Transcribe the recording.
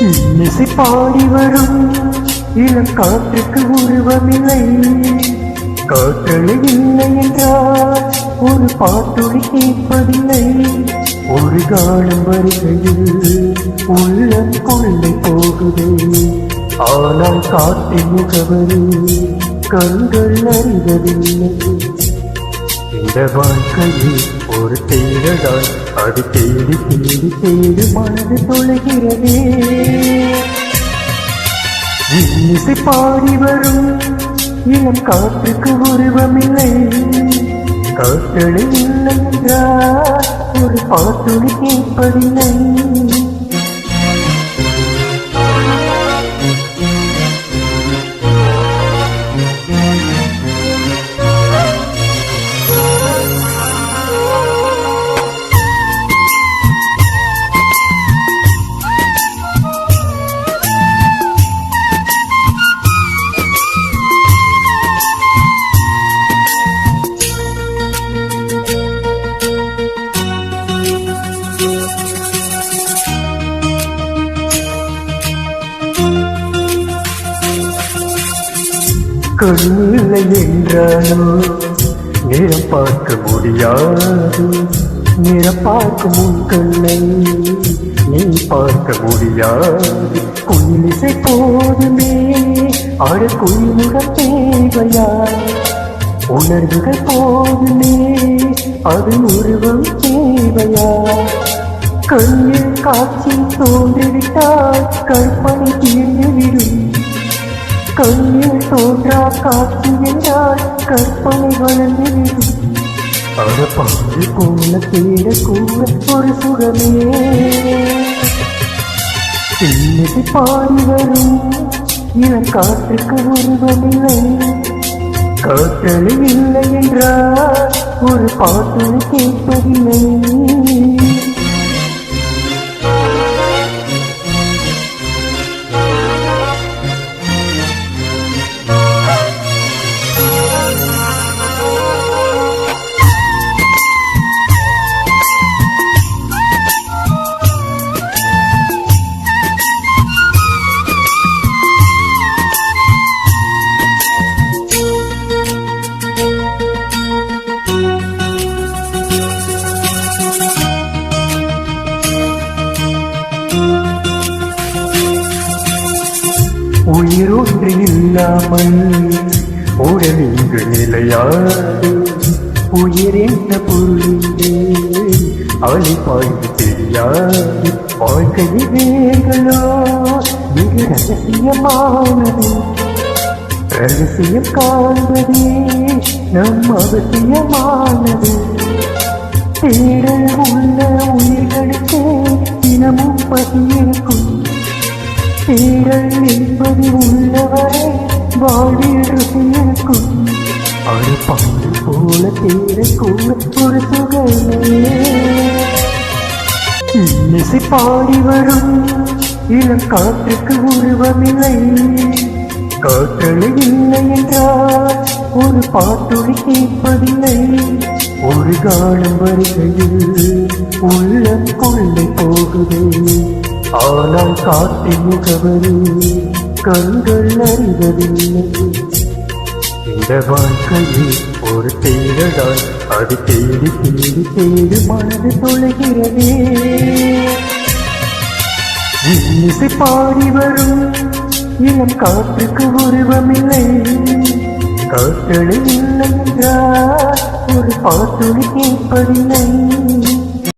இன்னிசை பாடி வரும். இளம் காற்றுக்கு உருவமில்லை. காற்றலை இல்லை என்றால் ஒரு பாட்டொலி கேட்பதில்லை. ஒரு காலம் வருகையில் உள்ளம் கொள்ளை போகுதே. ஆனால் காற்றின் முகவரி கண்கள் அறிவதில்லை. இந்த வாழ்க்கையில் ஒரு தேடலாய். அது தேடி தேடி தேடி மனது தொழுகிறதே இன்னிசை பாடி வரும். இளம் காற்றுக்கு உருவமில்லை. காற்றலை இல்லை என்றால் ஒரு பாட்டுளி கேட்பதில்லை. கண்ணில்லை என்றாலோ? நிறம் பார்க்க முடியாது. நிறம் பார்க்கும் உன் கண்ணை நீ பார்க்க முடியாது. குயிலிசை போதுமே அட குயிலுக தேவையா? உணர்வுகள் போதுமே அது உருவம் தேவையா? கண்ணில் காட்சி தோன்றிவிட்டால் கற்பனை தீர்ந்துவிடும். கண்ணில் தோன்றா காட்சி என்றால் கற்பனை வளர்ந்துவிடும் அட பாடு போல தேட கூட ஒரு சுகமே இன்னைக்கு பாடி வரும் இவன் காற்றுக்கு உருவமில்லை காற்றலை இல்லை என்றால் ஒரு பாட்டு கேட்பதில்லை உயிரொன்று இல்லாமல் உடல் இங்கு நிலையாது உயிர் என்ன பொருளின்றே அவளை பாய்ந்து தெரியாது. வாழ்க்கை வேர்களோ மிக ரகசியமானது. ரகசியம் காண்பதே நம் அவசியமானது. தேடல் உள்ள உயிர்களுக்கே தினமும் பசி இருக்கும். தேடல் என்பது உள்ளவரை வாழ்வில் ருசி இருக்கும் பாடு போல தேடக்கூட ஒரு சுகமே இன்னிசை பாடி வரும் இளம் காற்றுக்கு உருவமில்லை. காற்றலை இல்லை என்றால் ஒரு பாட்டொலி கேட்பதில்லை ஒரு காலம் வருகையில் உள்ளம் கொள்ளை போகுது. ஆனால் காற்றின் முகவரி கண்கள் அறிவதில்லை. இந்த வாழ்க்கையில் ஒரு தேடலாய் அது தேடி தேடி தேடி மனது தொலைகிறதே. இன்னிசை பாடி வரும். இளம் காற்றுக்கு உருவமில்லை. காற்றலை இல்லை என்றால் ஒரு பாட்டுளி கேட்பதில்லை.